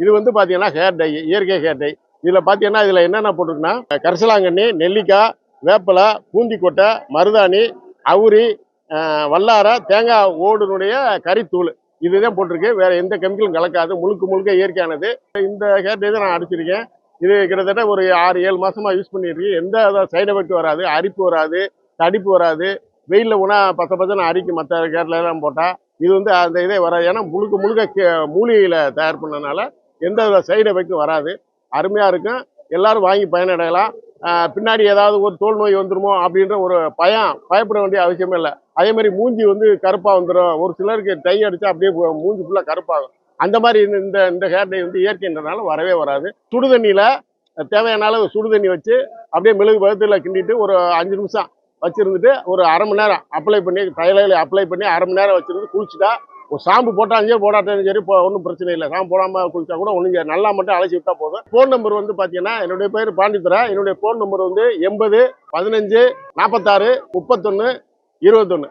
இது வந்து பார்த்தீங்கன்னா ஹேர் டை இயற்கை ஹேர் டை இதில் பார்த்தீங்கன்னா இதில் என்னென்ன போட்டிருக்குன்னா கரிசலாங்கண்ணி நெல்லிக்காய் வேப்பிலை பூந்திக்கொட்டை மருதாணி அவுரி வல்லார வல்லாரை தேங்காய் ஓடுனுடைய கறித்தூள் இதுதான் போட்டிருக்கு. வேற எந்த கெமிக்கலும் கலக்காது. முழுக்க முழுக்க இயற்கையானது. இந்த ஹேர் டை தான் நான் அடிச்சிருக்கேன். இது கிட்டத்தட்ட ஒரு ஆறு ஏழு மாசமா யூஸ் பண்ணியிருக்கேன் எந்த சைடு எஃபெக்ட் வராது அரிப்பு வராது தடிப்பு வராது. வெயிலில் உணா பச பத்தனை அரிக்கும். மற்ற கேரில் போட்டால் இது வந்து அந்த இதே வராது. ஏன்னா முழுக்க முழுக்க கே- தயார் பண்ணனால எந்த சைடு எஃபெக்டும் வராது. அருமையாக இருக்கும். எல்லாரும் வாங்கி பயனடையலாம். பின்னாடி ஏதாவது ஒரு தோல் நோய் வந்துருமோ அப்படின்ற ஒரு பயம் பயப்பட வேண்டிய அவசியமே இல்லை. அதே மாதிரி மூஞ்சி வந்து கருப்பாக வந்துடும் ஒரு சிலருக்கு டை அடித்தா அப்படியே மூஞ்சி ஃபுல்லாக கருப்பாகும். அந்த மாதிரி இந்த- இந்த இந்த ஹேர் டை வந்து இயற்கைன்றனால வரவே வராது. சுடு தண்ணியில் தேவையான அளவு சுடு தண்ணி வச்சு அப்படியே மெழுகு பதத்தில் கிண்டிட்டு ஒரு அஞ்சு நிமிஷம் வச்சுருந்துட்டு ஒரு அரை மணி நேரம் அப்ளை பண்ணி தைலையில் அப்ளை பண்ணி அரை மணி நேரம் வச்சிருந்து குளிச்சுட்டா ஒரு ஷாம்பு போட்டாங்க சரி சரி இப்போ ஒன்றும் பிரச்சனை இல்லை. சாம்பு போடாமல் குளிச்சா கூட ஒன்றும் சரி நல்லா மட்டும் அழைச்சி விட்டா போதும். ஃபோன் நம்பர் வந்து பார்த்தீங்கன்னா என்னுடைய பேர் பாண்டித்துரா. என்னுடைய ஃபோன் நம்பர் வந்து எண்பது பதினஞ்சு நாற்பத்தாறு முப்பத்தொன்று இருபத்தொன்று